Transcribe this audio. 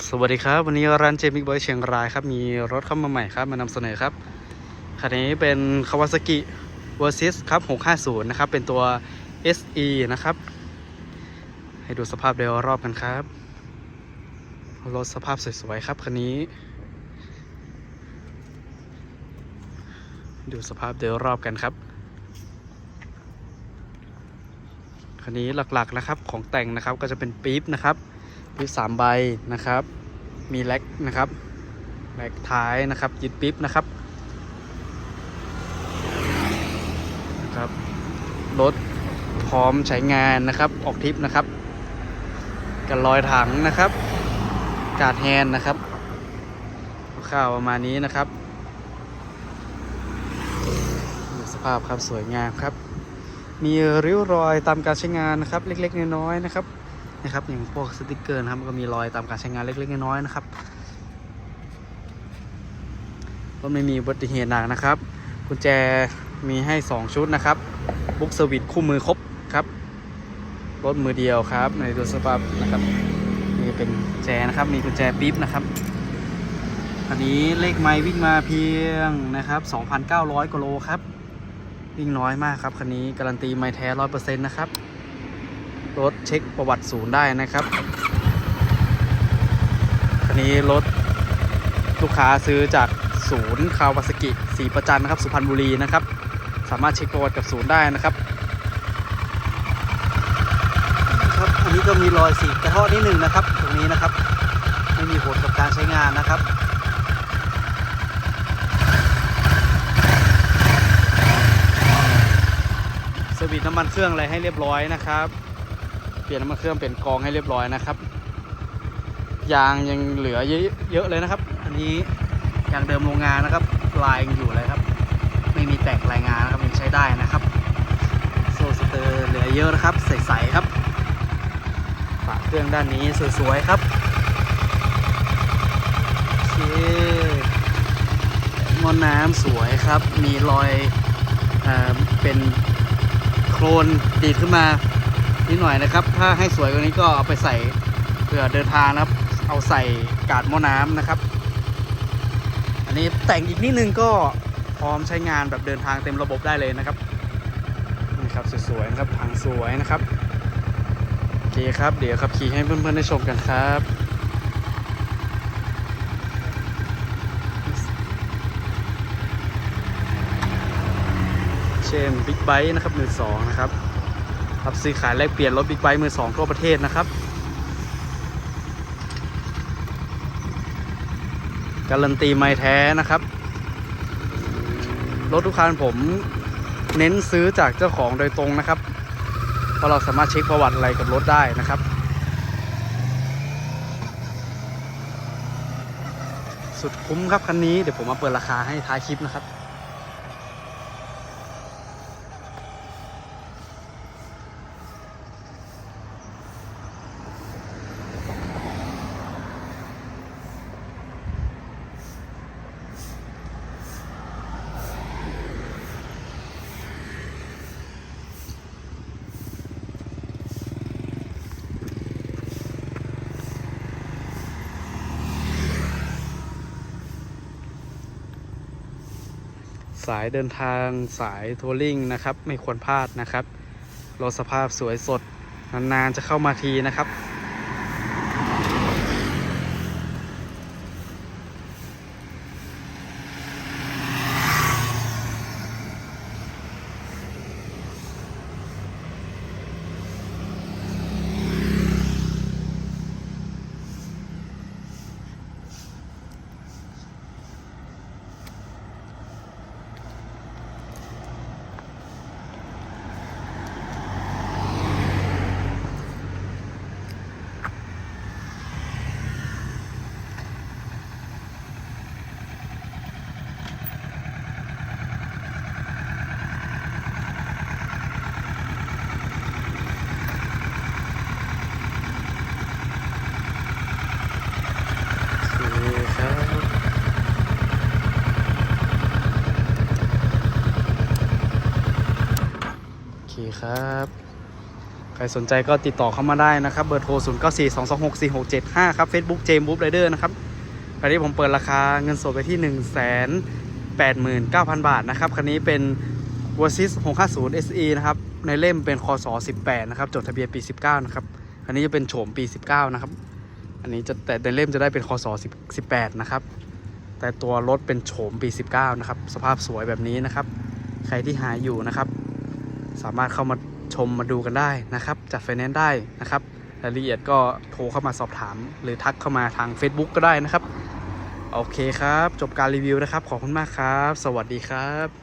สวัสดีครับ วันนี้ร้านเจมิกบอยเชียงรายครับ มีรถเข้ามาใหม่ครับ มานำเสนอครับ คันนี้เป็น Kawasaki Versys ครับ 650 นะครับ เป็นตัว SE นะครับ ให้ดูสภาพโดยรอบกันครับ รถสภาพสวยๆครับ คันนี้ ดูสภาพโดยรอบกันครับ คันนี้หลักๆนะครับของแต่งนะครับก็จะเป็นปี๊บนะครับ ปี๊บสามใบนะครับ มีแล็กนะครับแล็กท้ายนะครับยึดปิ๊บนะครับนะครับรถพร้อมใช้งานนะครับ ออกทริปนะครับ กันลอยถังนะครับ กาดแฮนนะครับข้าวประมาณนี้นะครับสภาพครับสวยงามครับ มีริ้วรอยตามการใช้งานนะครับ เล็กๆน้อยๆนะครับ นะครับอย่างพวกสติกเกอร์นะครับมันก็มีรอยตามการใช้งานเล็กๆน้อยๆนะครับรถไม่มีอุบัติเหตุหนักนะครับ กุญแจมีให้ 2 ชุดนะครับบุ๊กเซอร์วิสคู่มือครบครับรถมือเดียวครับ ในตัวสภาพนะครับนี่เป็นแจนะครับ มีกุญแจปิ๊บนะครับอันนี้เลขไม้วิ่งมาเพียงนะครับ 2,900กิโลครับ วิ่งน้อยมากครับ คันนี้การันตีไม้แท้ร้อยเปอร์เซ็นต์นะครับ รถเช็คประวัติศูนย์ได้นะครับคันนี้รถลูกค้าซื้อจากศูนย์คาวาสกิสีประจันนะครับ สุพรรณบุรีนะครับ สามารถเช็คประวัติกับศูนย์ได้นะครับครับอันนี้ก็มีรอยสีกระเทาะนิดหนึ่งนะครับ ตรงนี้นะครับ ไม่มีผลกับการใช้งานนะครับสวิตน้ำมันเครื่องอะไรให้เรียบร้อยนะครับ เปลี่ยนน้ำมันเครื่องเปลี่ยนกองให้เรียบร้อยนะครับ ยางยังเหลือเยอะเลยนะครับ อันนี้ยางเดิมโรงงานนะครับลายยังอยู่เลยครับ ไม่มีแตกรายงานนะครับยังใช้ได้นะครับโซ่สเตอร์เหลือเยอะนะครับ ใสๆครับฝาเครื่องด้านนี้สวยๆครับโอเคงอน้ำสวยครับ มีรอยเอ่อเป็นโครนดีดขึ้นมา นิดหน่อยนะครับ ถ้าให้สวยกว่านี้ก็เอาไปใส่เผื่อเดินทางนะครับ เอาใส่กาดหม้อน้ำนะครับ อันนี้แต่งอีกนิดนึงก็พร้อมใช้งานแบบเดินทางเต็มระบบได้เลยนะครับนี่ครับสวยๆนะครับทางสวยนะครับโอเคครับ เดี๋ยวขับขี่ให้เพื่อนๆได้ชมกันครับเช่นบิ๊กไบค์นะครับมือสองนะครับ รับซื้อขายแลกเปลี่ยนรถบิ๊กไบค์มือสองทั่วประเทศนะครับ การันตีไม่แท้นะครับ รถทุกคันผมเน้นซื้อจากเจ้าของโดยตรงนะครับ เพราะเราสามารถเช็คประวัติอะไรกับรถได้นะครับ สุดคุ้มครับคันนี้เดี๋ยวผมมาเปิดราคาให้ท้ายคลิปนะครับ สายเดินทางสายทัวริงนะครับ ไม่ควรพลาดนะครับรถสภาพสวยสด นานๆจะเข้ามาทีนะครับ ค ใครสนใจก็ติดต่อเข้ามาได้นะครับ เบอร์โทร 0 9 4 2 2 6 4 6 7 5 ครับ Facebook เจมบุ๊บไรเดอร์นะครับคันนี้ผมเปิดราคาเงินสดไปที่ 1 8 9 0 0 0 บาทนะครับ คันนี้เป็น w a s i s 650 SE นะครับ ในเล่มเป็นคศ18 นะครับ จดทะเบียนปี 19 นะครับ อันนี้จะเป็นโฉมปี 19 นะครับ อันนี้จะแต่ในเล่มจะได้เป็นคศ10 18นะครับ แต่ตัวรถเป็นโฉมปี 19 นะครับ สภาพสวยแบบนี้นะครับ ใครที่หาอยู่นะครับ สามารถเข้ามา ชมมาดูกันได้นะครับ จัดไฟแนนซ์ได้นะครับรายละเอียดก็โทรเข้ามาสอบถาม หรือทักเข้ามาทาง Facebook ก็ได้นะครับ โอเคครับ จบการรีวิวนะครับ ขอบคุณมากครับ สวัสดีครับ